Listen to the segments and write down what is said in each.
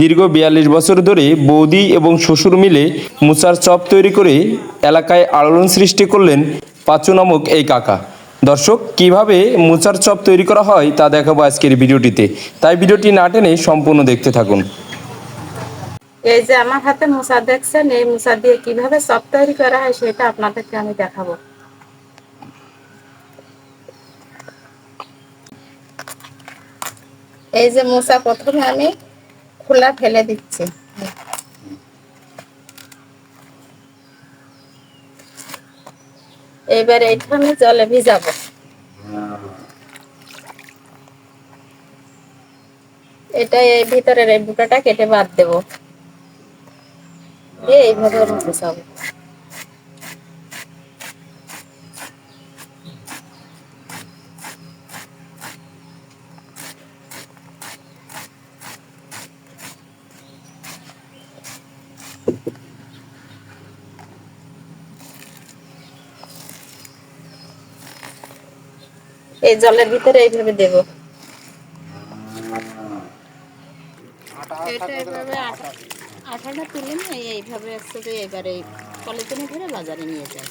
দীর্ঘ বিয়াল্লিশ বছর ধরে বৌদি এবং শ্বশুর মিলে মুসার চপ তৈরি করে এলাকায় আলোড়ন সৃষ্টি করলেন পাঁচু নামক এই কাকা। দর্শক, কীভাবে মুসার চপ তৈরি করা হয় তা দেখাবো আজকের ভিডিওটিতে। তাই ভিডিওটি না টেনে সম্পূর্ণ দেখতে থাকুন। এই যে আমার হাতে মুসা দেখছেন, এই মুসা দিয়ে কীভাবে চপ তৈরি করা হয় সেটা আপনাদেরকে আমি দেখাবো। এই যে মুসা প্রথমে আমি খোলা ফেলে দিচ্ছে। এবার এইটা আমি জলে ভিজাবো। এটা এই ভিতরের এই বুটাটা কেটে বাদ দেবো। এইভাবে আমি এই জলের ভিতরে এইভাবে দেব। এটা এইভাবে আঠা আঠাটা তুলে নিয়ে এইভাবে একসাথে এবারে পলিথিনে ধরে বাজারে নিয়ে যায়।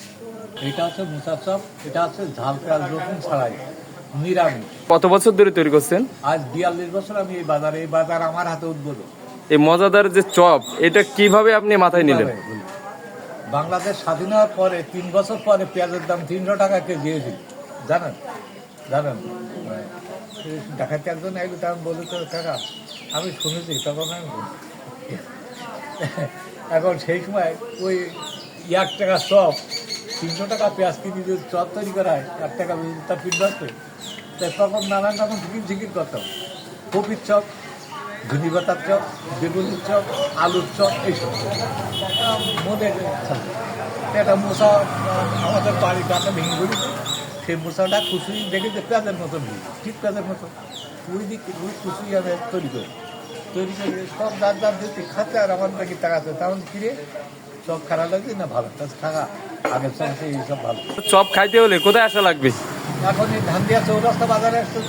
এটা হচ্ছে চপ এটা হচ্ছে ঝাল পেঁয়াজ রসুন ছাড়াই নিরামিষ। কত বছর ধরে তৈরি করছেন? আজ বিয়াল্লিশ বছর আমি এই বাজারে এই বাজার আমার হাতে উদ্বোধন। এই মজাদার যে চপ এটা কীভাবে আপনি মাথায় নিলেন? বাংলাদেশ স্বাধীন হওয়ার পরে তিন বছর পরে পেঁয়াজের দাম তিনশো টাকা কেজি হয়েছিল। জানেন? জানেন? দেখাতে একজন একজন তখন বলে তো কাকা আমি শুনেছি তখন আমি এখন সেই সময় ওই এক টাকা চপ তিনশো টাকা পেঁয়াজ কিনে যদি চপ তৈরি করা হয়, এক টাকা তার পিঠ বাঁচবে তাই নানান রকম ঝিকির ঝিকির করতাম কপির চপ, ধনি পাতার চপ, বেগুনের চপ, আলুর চপ, এইসব। মনে একটা মশা, আমাদের বাড়ির কাছে ভেঙে ঘুরি সেই মশাটা খুশি দেখে যে পেঁয়াজের মতো ভিড় ঠিক পেঁয়াজের মতো ওই দিক ওই খুশি আমি তৈরি করি। তৈরি করে সব দাঁত দাঁত দিতে খাচ্ছে আর আমার নাকি টাকাতে তখন ফিরে সব খারাপ লাগছে না ভালো? তাহলে চপ খাইতে হলে কোথায় আসা লাগবে? এখন ধান দিয়া চৌরাস্তা বাজারে আসতে